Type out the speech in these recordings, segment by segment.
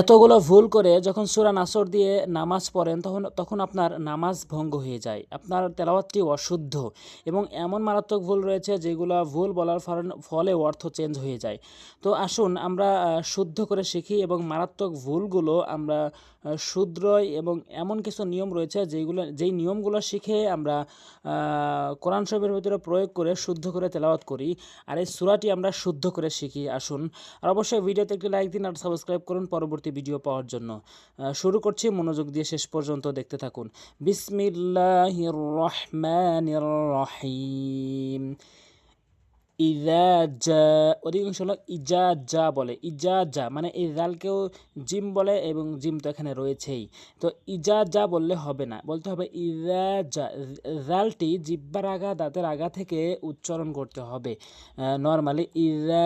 এতগুলো ভুল করে যখন সূরা নাসর দিয়ে নামাজ পড়েন তখন তখন আপনার নামাজ ভঙ্গ হয়ে যায়। আপনার তেলাওয়াতটি অশুদ্ধ এবং এমন মারাত্মক ভুল রয়েছে যেগুলো ভুল বলার ফলে অর্থ চেঞ্জ হয়ে যায়। তো আসুন আমরা শুদ্ধ করে শিখি এবং মারাত্মক ভুলগুলো আমরা আহ, শুধরোই এবং এমন কিছু নিয়ম রয়েছে যেগুলো যেই নিয়মগুলো শিখে আমরা কোরআন শরীফের ভিতরে প্রয়োগ করে শুদ্ধ করে তেলাওয়াত করি আর এই সূরাটি আমরা শুদ্ধ করে শিখি। আসুন আর অবশ্যই ভিডিওতে একটি লাইক দিন আর সাবস্ক্রাইব করুন। পরবর্তী ভিডিও পাওয়ার জন্য। শুরু করছি মনোযোগ দিয়ে শেষ পর্যন্ত দেখতে থাকুন। বিসমিল্লাহ রহম্যান রহিম। ইজা জা, অধিকাংশ লোক ইজা যা বলে। ইজা যা মানে এই জালকেও জিম বলে এবং জিম তো এখানে রয়েছেই। তো ইজা যা বললে হবে না, বলতে হবে ইজা যা জালটি জিব্বার আগা, দাঁতের আগা থেকে উচ্চারণ করতে হবে। নর্মালি ইজা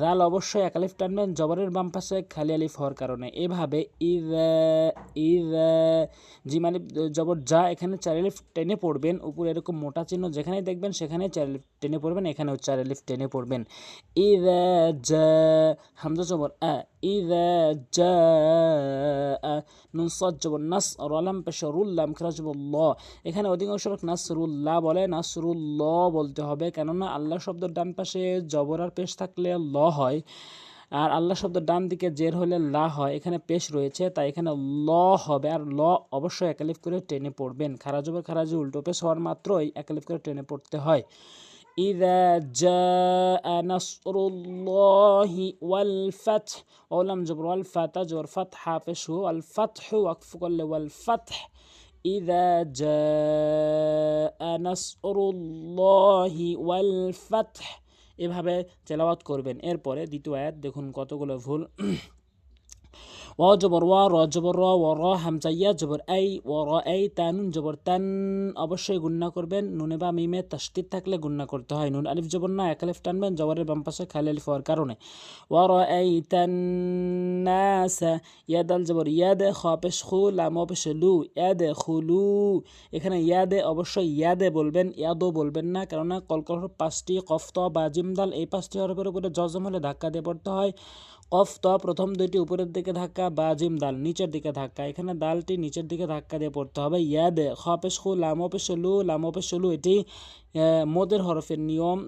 জাল অবশ্যই একালিফ টানবেন, জবরের বাম পাশে খালি আলিফ হওয়ার কারণে। এভাবে ইজা ইজা, জিম আলিফ, জবর যা এখানে চার টেনে পড়বেন। উপরে এরকম মোটা চিহ্ন যেখানেই দেখবেন সেখানে চার টেনে পড়বেন, এখানেও চার আলিফ টেনে পড়বেন। ইদা জা জবর জবর নাস এখানে অধিকাংশ লোক নাসরুল্লাহ বলে, নাসরুল্লাহ বলতে হবে। কেননা আল্লাহ শব্দের ডান পাশে জবর আর পেশ থাকলে ল হয়, আর আল্লাহ শব্দের ডান দিকে জের হলে লা হয়। এখানে পেশ রয়েছে, তাই এখানে ল হবে, আর ল অবশ্যই একালিফ করে টেনে পড়বেন। খারাজবে খারাজি উল্টো পেশ হওয়ার মাত্রই একালিফ করে টেনে পড়তে হয়। إذا جاء نصر الله والفتح أولم جبر والفتح جبر فتح فشو والفتح وقف كل والفتح إذا جاء نصر الله والفتح এভাবে তেলাওয়াত করবেন এরপরে দ্বিতীয় আয়াত দেখুন কতগুলো ভুল ওয়া জবর ওয়া র জবর র ও র হামজা ইয়া জবর আই ও র আই তানুন জবর তান অবশ্যই গুন্না করবেন। নুনে বা মিমে তাস্তির থাকলে গুন্না করতে হয়। নুন, আলিফ, জবর না, এক আলিফ টানবেন, জবরের বাম পাশে খালি আলিফ হওয়ার কারণে। ওয়া র আই তান, নাসা, ইয়াদাল, জবর, ইয়াদে খ পেশ খু লাম পেশ লু, ইয়াদে খুলু এখানে ইয়াদে, অবশ্যই ইয়াদে বলবেন, ইয়াদও বলবেন না, কেননা কলকল পাঁচটি কফত বা জিমদাল এই পাঁচটি হরফের উপরে জজম হলে ধাক্কা দিয়ে পড়তে হয়। কফ, ত প্রথম দুইটি উপরের দিকে ধাক্কা বা জিম দাল, নিচের দিকে ধাক্কা। এখানে দালটি নিচের দিকে ধাক্কা দিয়ে পড়তে হবে। ইয়াদে খপেশ খু লামপেশ লু লামপেশ লু এটি মোদের হরফের নিয়ম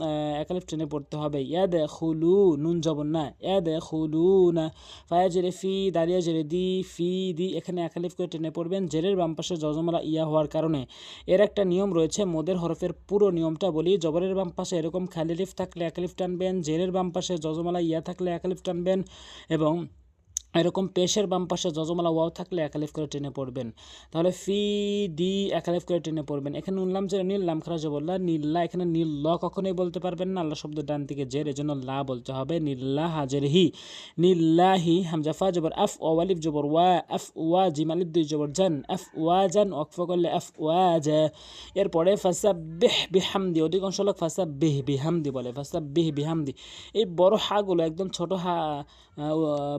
একালিফ টেনে পড়তে হবে। ইয়াদে, খুলু, নুন জবন না। ইয়াদে, খুলু না। ফায়া জেরে ফি দাঁড়িয়ে জেরে দি, ফি, দি, এখানে একালিফ করে টেনে পড়বেন। জেরের বাম পাশে জজমালা ইয়া হওয়ার কারণে। এর একটা নিয়ম রয়েছে, মোদের হরফের পুরো নিয়মটা বলি। জবরের বাম পাশে এরকম খালি লিফ থাকলে একালিফ টানবেন, জেরের বাম পাশে জজমালা ইয়া থাকলে একালিফ টানবেন এবং এরকম পেশের বাম পাশে যজমালা ওয়াও থাকলে একালিফ করে টেনে পড়বেন। তাহলে ফি দি একালিফ করে টেনে পড়বেন। এখানে উনলাম যে নীল, লাম খারাজ বললা, নীল্লা, এখানে নীল ল কখনোই বলতে পারবেন না। আল্লাহ শব্দ ডান দিকে জের, এজন্য লা বলতে হবে। নীল্লা, হাজের হি। নীল্লাহি হামজাফা জবর, আফ ও আলিফ, জবর, ওয়া, আফ, ওয়া, জিম, আলিফ, দুই, জবর, জান, আফ, ওয়া, জান অকফ করলে আফ, ওয়া, জা। এরপরে ফাসা বেহ বিহামদি, অধিকাংশ লোক ফাসা বেহ বিহামদি বলে ফাসা বেহ বিহামদি। এই বড় হাগুলো একদম ছোট হা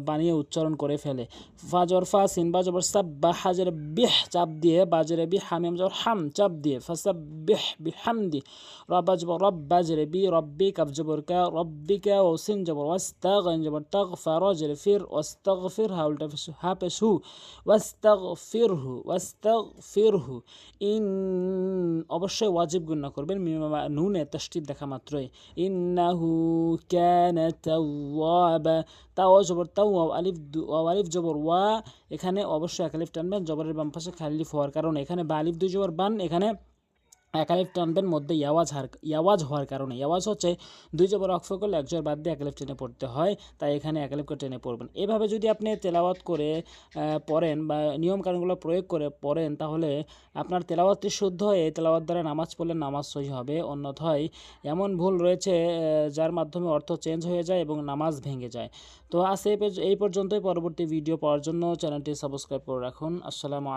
বানিয়ে বানিয়ে উচ্চারণ করে ফেলে। ফাজর ফা সিন বা জবর সাব হাজের বিহ চাপ দিয়ে, বাজরে বি হামিম জবর হাম চাপ দিয়ে ফাসাব বিহ বিহামদি রব্বা জবর রব বাজরে বি, রব্বি কাব জবর কা রব্বিকা ও সিন জবর ওয়াস্তাগ জবর তাগ ফার জেরে ফির ওয়াস্তাগ ফির হা উল্টা পেশ হা পেশ হু ওয়াস্তাগ ফির হু ওয়াস্তাগ ফির হু, ইন অবশ্যই ওয়াজিব গুণ্য করবেন। নুনে তস্টির দেখা মাত্রই। ইন্নাহু কানা তাওয়াবা। তাও জবর, তাও আলিফ আলিফ জবর, ওয়া। এখানে অবশ্যই এক আলিফ টানবেন, জবরের বাম পাশে খালিফ হওয়ার কারণে। এখানে বা আলিফ দুই জবর বান, এখানে একালিফ টানবেন মধ্যে ইয়াওয়াজ হার, ইয়াওয়াজ হওয়ার কারণে, ইয়াওয়াজ হচ্ছে দুই জবর অক্ষ করলে এক জবর বাদ দিয়ে একালিফ টেনে পড়তে হয়, তাই এখানে একালিফ করে টেনে পড়বেন। এভাবে যদি আপনি তেলাওয়াত করে পড়েন বা নিয়মকানুনগুলো প্রয়োগ করে পড়েন, তাহলে আপনার তেলাওয়াতটি শুদ্ধ হয়ে তেলাওয়াত দ্বারা নামাজ পড়লে নামাজ সহি হবে, অন্যথায় এমন ভুল রয়েছে যার মাধ্যমে অর্থ চেঞ্জ হয়ে যায় এবং নামাজ ভেঙে যায়। তো আজ এই পর্যন্তই। পরবর্তী ভিডিও পাওয়ার জন্য চ্যানেলটি সাবস্ক্রাইব করে রাখুন। আসসালামু